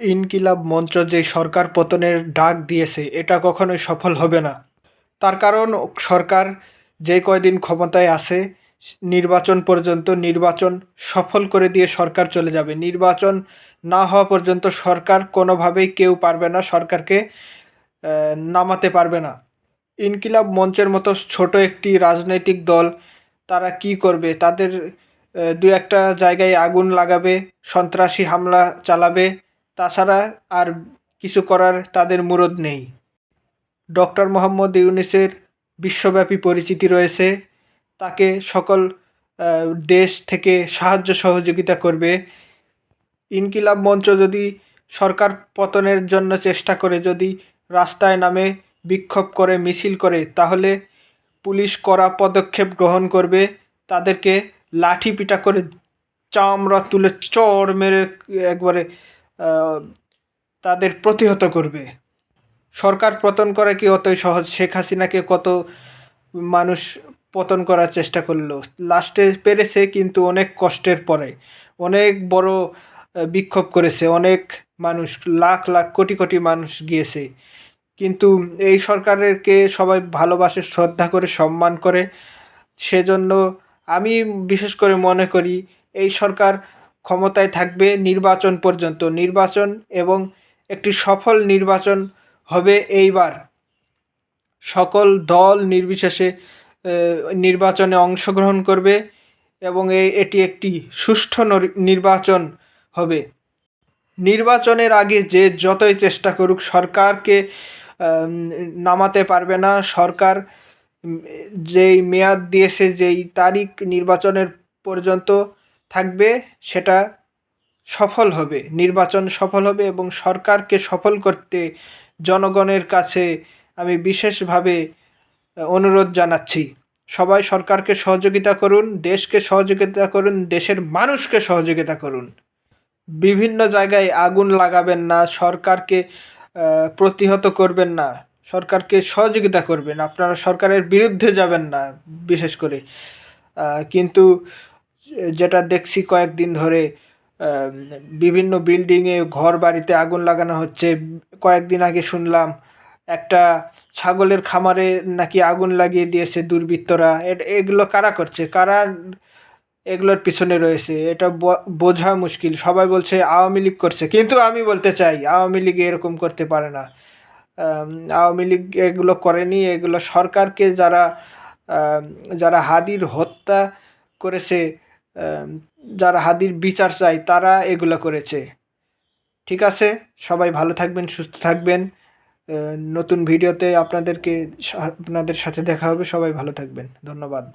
ইনকিলাব মঞ্চ যে সরকার পতনের ডাক দিয়েছে, এটা কখনোই সফল হবে না। তার কারণ, সরকার যে কয়দিন ক্ষমতায় আছে, নির্বাচন পর্যন্ত নির্বাচন সফল করে দিয়ে সরকার চলে যাবে। নির্বাচন না হওয়া পর্যন্ত সরকার কোনোভাবেই কেউ পারবে না, সরকারকে নামাতে পারবে না। ইনকিলাব মঞ্চের মতো ছোট একটি রাজনৈতিক দল তারা কি করবে? তাদের দু একটা জায়গায় আগুন লাগাবে, সন্ত্রাসী হামলা চালাবে তাছাড়া আর কিছু করার তাদের মুরদ নেই। ডক্টর মোহাম্মদ ইউনিসের বিশ্বব্যাপী পরিচিতি রয়েছে। তাকে সকল দেশ থেকে সাহায্য সহযোগিতা করবে। ইনকিলাব মঞ্চ যদি সরকার পতনের জন্য চেষ্টা করে, যদি রাস্তায় নামে বিক্ষোভ করে, মিছিল করে, তাহলে পুলিশ কড়া পদক্ষেপ গ্রহণ করবে। তাদেরকে লাঠি পিটা করে চামড়া তুলে চড় মেরে একবারে তাদের প্রতিহত করবে। সরকার পতন করা কি অতই সহজ? শেখ হাসিনাকে কত মানুষ পতন করার চেষ্টা করল? লাস্টে পেরেছে কিন্তু অনেক কষ্টের পরে। অনেক বড় বিক্ষোভ করেছে। অনেক মানুষ, লাখ লাখ, কোটি কোটি মানুষ গিয়েছে। কিন্তু এই সরকারেরকে সবাই ভালোবাসে, শ্রদ্ধা করে, সম্মান করে। সেজন্য আমি বিশেষ করে মনে করি, এই সরকার ক্ষমতায় থাকবে নির্বাচন পর্যন্ত। নির্বাচন এবং একটি সফল নির্বাচন হবে এইবার। সকল দল নির্বিশেষে নির্বাচনে অংশগ্রহণ করবে এবং এটি একটি সুষ্ঠু নির্বাচন হবে। নির্বাচনের আগে যে যতই চেষ্টা করুক, সরকারকে নামাতে পারবে না। সরকার যেই মেয়াদ দিয়েছে, যেই তারিখ নির্বাচনের পর্যন্ত থাকবে, সেটা সফল হবে, নির্বাচন সফল হবে এবং সরকারকে সফল করতে জনগণের কাছে আমি বিশেষভাবে অনুরোধ জানাচ্ছি। সবাই সরকারকে সহযোগিতা করুন, দেশকে সহযোগিতা করুন, দেশের মানুষকে সহযোগিতা করুন। বিভিন্ন জায়গায় আগুন লাগাবেন না, সরকারকে প্রতিহত করবেন না, সরকারকে সহযোগিতা করবেন। আপনারা সরকারের বিরুদ্ধে যাবেন না, বিশেষ করে। কিন্তু যেটা দেখছি কয়েকদিন ধরে বিভিন্ন বিল্ডিংয়ে ঘর বাড়িতে আগুন লাগানো হচ্ছে। কয়েকদিন আগে শুনলাম একটা ছাগলের খামারে নাকি আগুন লাগিয়ে দিয়েছে দুর্বৃত্তরা। এগুলো কারা করছে? কারা এগুলোর পিছনে রয়েছে? এটা বোঝা মুশকিল। সবাই বলছে আওয়ামী লীগ করছে। কিন্তু আমি বলতে চাই, আওয়ামী লীগ এরকম করতে পারে না। আওয়ামী লীগ এগুলো করেনি। এগুলো সরকারকে যারা যারা হাদির হত্যা করেছে যারা হাদির বিচার চায়, তারা এগুলো করেছে। ঠিক আছে? সবাই ভালো থাকবেন, সুস্থ থাকবেন। নতুন ভিডিওতে আপনাদেরকে, আপনাদের সাথে দেখা হবে। সবাই ভালো থাকবেন। ধন্যবাদ।